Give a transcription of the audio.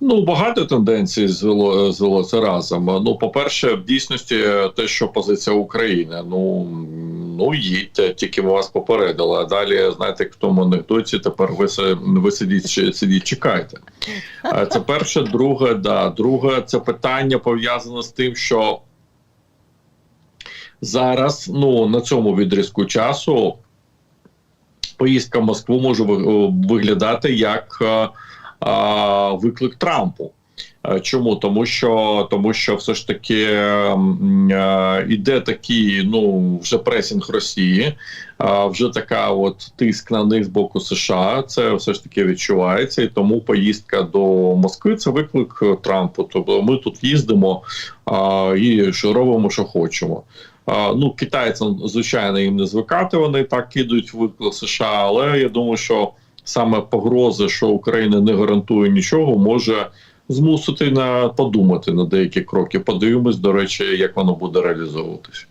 Ну, багато тенденцій звело, звелося разом. Ну, по-перше, в дійсності те, що позиція України. Ну, ну їдьте, тільки ми вас попередили. А далі, знаєте, в тому анекдоті, тепер ви, ви сидіть, сидіть, чекайте. Е, Це перше, друге, да. Друге, це питання пов'язане з тим, що зараз, ну, на цьому відрізку часу, поїздка в Москву може ви- виглядати як е, виклик Трампу. Е, Чому? Тому що тому що все ж таки м, е, іде такий, ну вже пресінг Росії, а, вже така от тиск на них з боку США. Це все ж таки відчувається, і тому поїздка до Москви це виклик е, Трампу. Тобто ми тут їздимо і що робимо, що хочемо. Ну, китайцям, звичайно, їм не звикати. Вони так кидають виклик США, але я думаю, що саме погрози, що Україна не гарантує нічого, може змусити на подумати на деякі кроки. Подивимось, до речі, як воно буде реалізовуватись.